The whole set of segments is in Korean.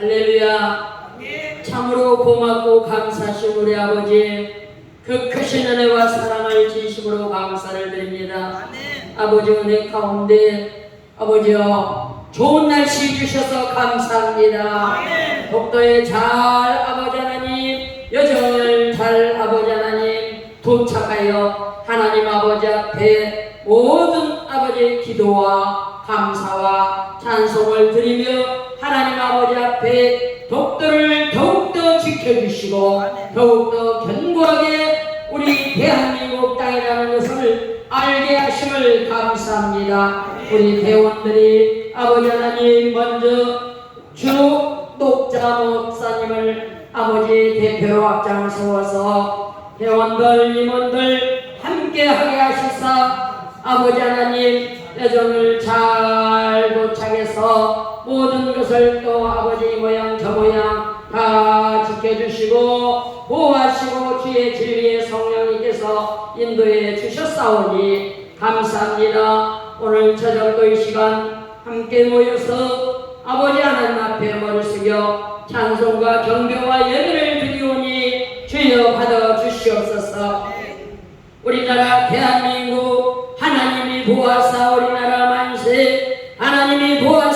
할렐루야. 참으로 고맙고 감사하신 우리 아버지 그 크신 은혜와 사랑을 진심으로 감사를 드립니다. 아버지 은혜 가운데 아버지여 좋은 날씨 주셔서 감사합니다. 독도의 잘 아버지 하나님 여정을 잘 아버지 하나님 도착하여 하나님 아버지 앞에 모든 아버지의 기도와 감사와 찬송을 드리며 하나님 아버지 앞에 독도를 더욱더 지켜주시고 더욱더 견고하게 우리 대한민국 땅이라는 것을 알게 하심을 감사합니다. 우리 대원들이 아버지 하나님 먼저 주 독자 목사님을 아버지 대표로 앞장서서 대원들 임원들 함께하게 하시사 아버지 하나님 여정을 잘 도착해서 모든 것을 또 아버지 모양 저 모양 다 지켜주시고 보호하시고 주의 진리의 성령님께서 인도해 주셨사오니 감사합니다. 오늘 저녁도 이 시간 함께 모여서 아버지 하나님 앞에 머리 숙여 찬송과 경배와 예배를 드리오니 주여 받아 주시옵소서. 우리나라 대한민국 하나님이 보아사 우리나라 만세 하나님이 보아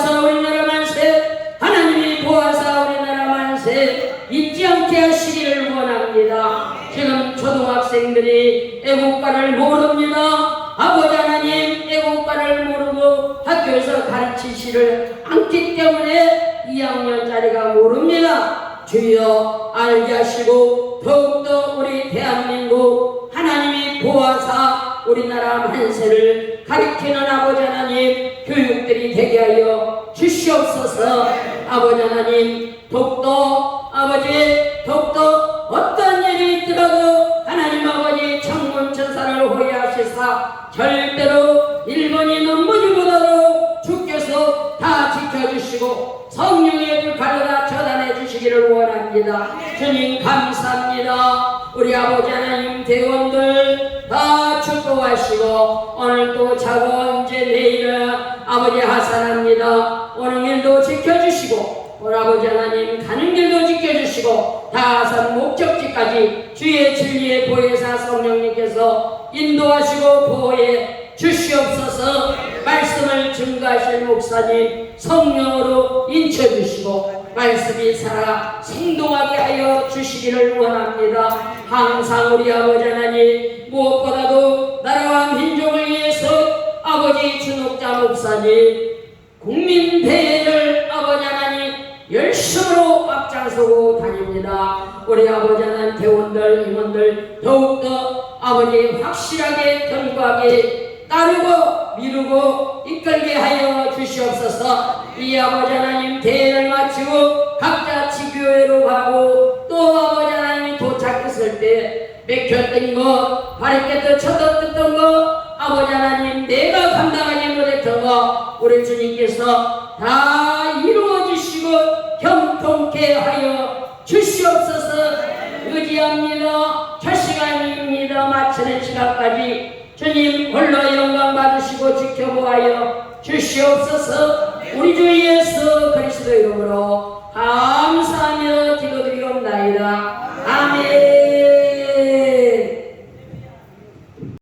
초등학생들이 애국가를 모릅니다. 아버지 하나님 애국가를 모르고 학교에서 가르치시를 않기 때문에 2학년짜리가 모릅니다. 주여 알게 하시고 더욱더 우리 대한민국 하나님이 보아사 우리나라 만세를 가리키는 아버지 하나님 교육들이 되게 하여 주시옵소서. 아버지 하나님 독도 아버지 독도 지켜주시고 성령의 다 처단해 주시기를 원합니다. 주님 감사합니다. 우리 아버지 하나님 대원들 다 축복하시고 오늘 또 자고 언제 내일은 아버지 하산합니다. 오는 길도 지켜주시고 오늘 아버지 하나님 가는 길도 지켜주시고 다 하산 목적지까지 주의 진리의 보혜사 성령님께서 인도하시고 보호해 주시옵소서 증거하실 목사님 성령으로 인쳐주시고 말씀이 살아 생동하게 하여 주시기를 원합니다 항상 우리 아버지 하나님 무엇보다도 나라와 민족을 위해서 아버지 준옥자 목사님 국민 대회를 아버지 하나님 열심으로 앞장서고 다닙니다. 우리 아버지 하나님 대원들 임원들 더욱더 아버지 확실하게 견고하게 따르고 미루고 이끌게 하여 주시옵소서. 이 아버지 하나님 대회를 마치고 각자 지교회로 가고 또 아버지 하나님이 도착했을 때 맥혔던 거 바리깨도 쳐졌던 거 아버지 하나님 내가 감당하지 못했던 거 우리 주님께서 다 이루어 주시고 형통케 하여 주시옵소서. 의지합니다. 첫 시간입니다. 마치는 시간까지 주님 홀로 영광 받으시고 지켜보아여 주시옵소서. 우리 주 예수 그리스도 이름으로